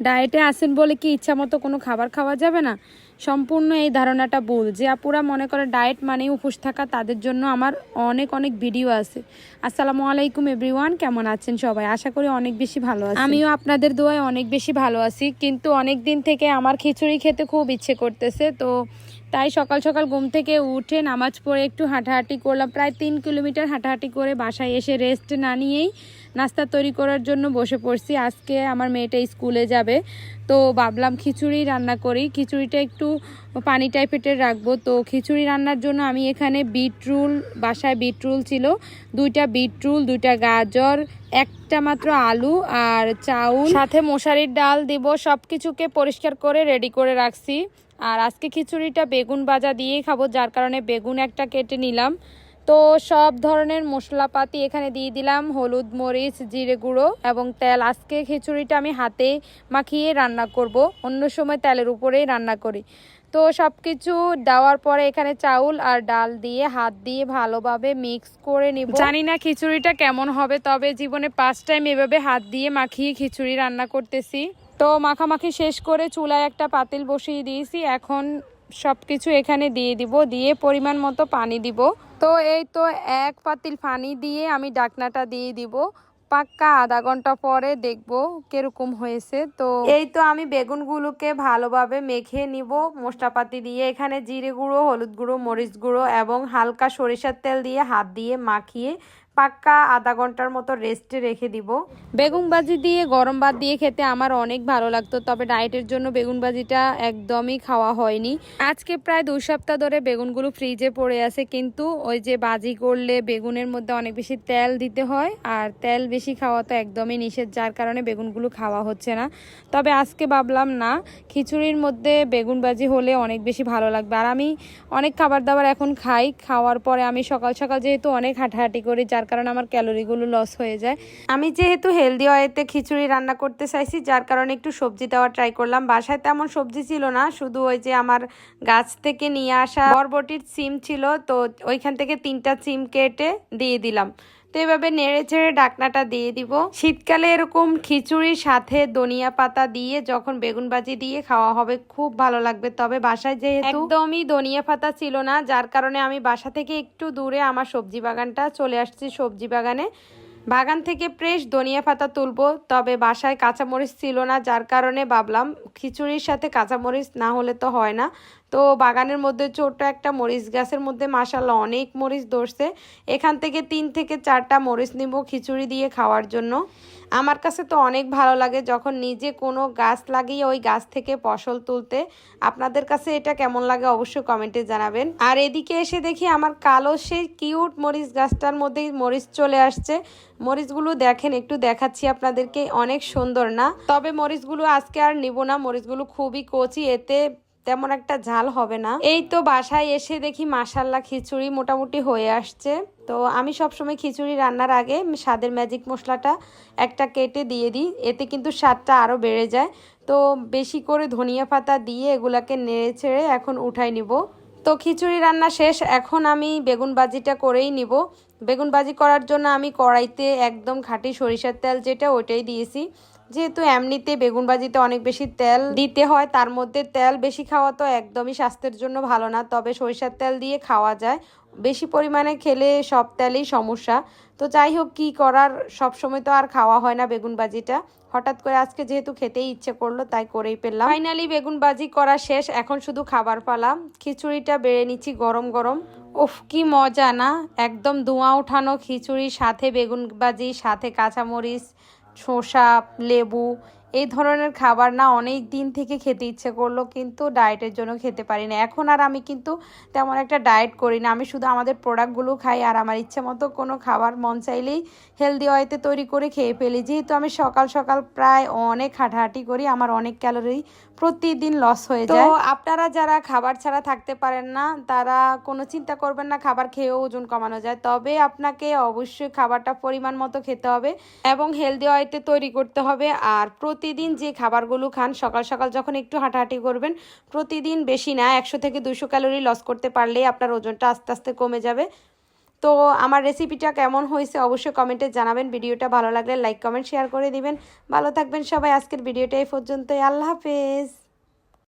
ডায়েটে আসেন বলে কি ইচ্ছা মতো কোনো খাবার খাওয়া যাবে না? সম্পূর্ণ এই ধারণাটা ভুল। যে আপুরা মনে করে ডায়েট মানেই উপোস থাকা, তাদের জন্য আমার অনেক অনেক ভিডিও আছে। আসসালামু আলাইকুম এভরিওয়ান, কেমন আছেন সবাই? আশা করি অনেক বেশি ভালো আছি। আমিও আপনাদের দোয়ায় অনেক বেশি ভালো আছি। কিন্তু অনেক দিন থেকে আমার খিচুড়ি খেতে খুব ইচ্ছে করতেছে, তো তাই সকাল সকাল ঘুম থেকে উঠে নামাজ পড়ে একটু হাঁটাহাঁটি করলাম। প্রায় তিন কিলোমিটার হাঁটাহাঁটি করে বাসায় এসে রেস্ট না নিয়েই নাস্তা তৈরি করার জন্য বসে পড়ছি। আজকে আমার মেয়েটা স্কুলে যাবে, তো ভাবলাম খিচুড়ি রান্না করি। খিচুড়িটা একটু পানি টাইপের রাখব। তো খিচুড়ি রান্নার জন্য আমি এখানে বিটরুল বাসায় বিটরুল ছিল। দুইটা বিটরুল দুইটা গাজর একটা মাত্র আলু আর চাউল। সাথে মশারির ডাল দিব সব কিছুকে পরিষ্কার করে রেডি করে রাখছি। আর আজকে খিচুড়িটা বেগুন ভাজা দিয়েই খাব, যার কারণে বেগুন একটা কেটে নিলাম। তো সব ধরনের মশলাপাতি এখানে দিয়ে দিলাম, হলুদ, মরিচ, জিরে গুঁড়ো এবং তেল। আজকে খিচুড়িটা আমি হাতে মাখিয়ে রান্না করব, অন্য সময় তেলের উপরেই রান্না করি। তো সব কিছু দেওয়ার পরে এখানে চাউল আর ডাল দিয়ে, হাত দিয়ে ভালোভাবে মিক্স করে নিব। জানি না খিচুড়িটা কেমন হবে, তবে জীবনে পাঁচ টাইম এভাবে হাত দিয়ে মাখিয়ে খিচুড়ি রান্না করতেছি। তো মাখামাখি শেষ করে চুলায় একটা পাতিল বসিয়ে দিয়েছি। এখন সব কিছু এখানে দিয়ে দিব, দিয়ে পরিমাণ মতো পানি দিব। তো এই তো এক পাতিল পানি দিয়ে আমি ডাকনাটা দিয়ে দিব। পাক্কা আধা ঘণ্টা পরে দেখব কীরকম হয়েছে। তো এই তো আমি বেগুনগুলোকে ভালোভাবে মেখে নিব, মশলাপাতি দিয়ে। এখানে জিরে গুঁড়ো, হলুদ গুঁড়ো, মরিচ গুঁড়ো এবং হালকা সরিষার তেল দিয়ে হাত দিয়ে মাখিয়ে পাক্কা আধা ঘণ্টার মতো রেস্টে রেখে দিব। বেগুন ভাজি দিয়ে, গরম ভাত দিয়ে খেতে আমার অনেক ভালো লাগতো, তবে ডায়েটের জন্য বেগুন ভাজিটা একদমই খাওয়া হয়নি। আজকে প্রায় দুই সপ্তাহ ধরে বেগুনগুলো ফ্রিজে পড়ে আছে, কিন্তু ওই যে ভাজি করলে বেগুনের মধ্যে অনেক বেশি তেল দিতে হয়, আর তেল বেশি খাওয়া তো একদমই নিষেধ, যার কারণে বেগুনগুলো খাওয়া হচ্ছে না। তবে আজকে ভাবলাম না, খিচুড়ির মধ্যে বেগুন ভাজি হলে অনেক বেশি ভালো লাগবে। আর আমি অনেক খাবার দাবার এখন খাই, খাওয়ার পরে আমি সকাল সকাল যেহেতু অনেক হাঁটাহাঁটি করি, যার কারণে আমার ক্যালোরিগুলো লস হয়ে যায়। আমি যেহেতু হেলদি ওয়েতে খিচুড়ি রান্না করতে চাইছি, যার কারণে একটু সবজি দেওয়া ট্রাই করলাম। বাসায় তেমন সবজি ছিল না, শুধু ওই যে আমার গাছ থেকে নিয়ে আসা বরবটির সিম ছিল, তো ওইখান থেকে তিনটা সিম কেটে দিয়ে দিলাম। তো এভাবে নেড়ে ছেড়ে ডাকনাটা দিয়ে দিব। শীতকালে এরকম খিচুড়ির সাথে ধনিয়া পাতা দিয়ে যখন বেগুন ভাজি দিয়ে খাওয়া হবে, খুব ভালো লাগবে। তবে বাসায় যেহেতু একদমই ধনিয়া পাতা ছিল না, যার কারণে আমি বাসা থেকে একটু দূরে আমার সবজি বাগানটা চলে আসছি সবজি বাগানে। বাগান থেকে ফ্রেশ ধনিয়া পাতা তুলব, তবে বাসায় কাঁচামরিচ ছিল না, যার কারণে ভাবলাম খিচুড়ির সাথে কাঁচামরিচ না হলে তো হয় না। তো বাগানের মধ্যে ছোট্ট একটা মরিচ গাছের মধ্যে মাসাল্লাহ অনেক মরিচ ধরছে। এখান থেকে তিন থেকে চারটা মরিচ নিব খিচুড়ি দিয়ে খাওয়ার জন্য। আমার কাছে তো অনেক ভালো লাগে যখন নিজে কোনো গাছ লাগিয়ে ওই গাছ থেকে ফসল তুলতে। আপনাদের কাছে এটা কেমন লাগে অবশ্যই কমেন্টে জানাবেন। আর এদিকে এসে দেখি আমার কালো সেই কিউট মরিচ গাছটার মধ্যেই মরিচ চলে আসছে। মরিচগুলো দেখেন, একটু দেখাচ্ছি আপনাদেরকে, অনেক সুন্দর না? তবে মরিচগুলো আজকে আর নিব না, মরিচগুলো খুবই কচি, এতে তেমন একটা ঝাল হবে না। এই তো বাসায় এসে দেখি মাসাল্লা খিচুড়ি মোটামুটি হয়ে আসছে। তো আমি সবসময় খিচুড়ি রান্নার আগে স্বাদের ম্যাজিক মশলাটা একটা কেটে দিয়ে দিই। এতে কিন্তু স্বাদটা আরও বেড়ে যায়। তো বেশি করে ধনিয়া পাতা দিয়ে এগুলাকে নেড়ে ছেড়ে এখন উঠাই নিব। তো খিচুড়ি রান্না শেষ। এখন আমি বেগুন বাজিটা করেই নিব। বেগুন বাজি করার জন্য আমি কড়াইতে একদম খাঁটি সরিষার তেল যেটা ওইটাই দিয়েছি। যেহেতু এমনিতে বেগুন ভাজিতে অনেক বেশি তেল দিতে হয়, তার মধ্যে তেল বেশি খাওয়া তো একদমই স্বাস্থ্যের জন্য ভালো না। তবে সরিষার তেল দিয়ে খাওয়া যায়। বেশি পরিমাণে খেলে সব তেলেই সমস্যা। তো যাই হোক, কী করার? সব সময় তো আর খাওয়া হয় না বেগুন ভাজিটা হঠাৎ করে আজকে যেহেতু খেতেই ইচ্ছে করল, তাই করেই পেলাম ফাইনালি বেগুন ভাজি করা শেষ। এখন শুধু খাবার পালাম। খিচুড়িটা বেড়ে নিচ্ছি গরম গরম। উফ, কি মজা না? একদম ধোঁয়া উঠানো খিচুড়ি সাথে বেগুন ভাজি সাথে কাঁচামরিচ শসা লেবু এই ধরনের খাবার না অনেক দিন থেকে খেতে ইচ্ছে করল কিন্তু ডায়েটের জন্য খেতে পারি না। এখন আর আমি কিন্তু তেমন একটা ডায়েট করি না। আমি শুধু আমাদের প্রোডাক্টগুলো খাই আর আমার ইচ্ছে মতো কোনো খাবার মন চাইলেই হেলদি ওয়েতে তৈরি করে খেয়ে ফেলি। যেহেতু আমি সকাল সকাল প্রায় অনেক হাঁটাহাঁটি করি আমার অনেক ক্যালোরি প্রতিদিন লস হয়ে যায়। তো আপনারা যারা খাবার ছাড়া থাকতে পারেন না তারা কোনো চিন্তা করবেন না খাবার খেয়েও ওজন কমানো যায়। তবে আপনাকে অবশ্যই খাবারটা পরিমাণ মতো খেতে হবে এবং হেলদি ওয়েতে তৈরি করতে হবে। আর প্রতিদিন যে খাবারগুলো খান, সকাল সকাল যখন একটু হাঁটাহাঁটি করবেন, প্রতিদিন বেশি না, একশো থেকে দুশো ক্যালোরি লস করতে পারলেই আপনার ওজনটা আস্তে আস্তে কমে যাবে। তো আমার রেসিপিটা কেমন হয়েছে অবশ্যই কমেন্টে জানাবেন। ভিডিওটা ভালো লাগলে লাইক কমেন্ট শেয়ার করে দিবেন। ভালো থাকবেন সবাই। আজকের ভিডিওটা এই পর্যন্তই। আল্লাহ হাফেজ।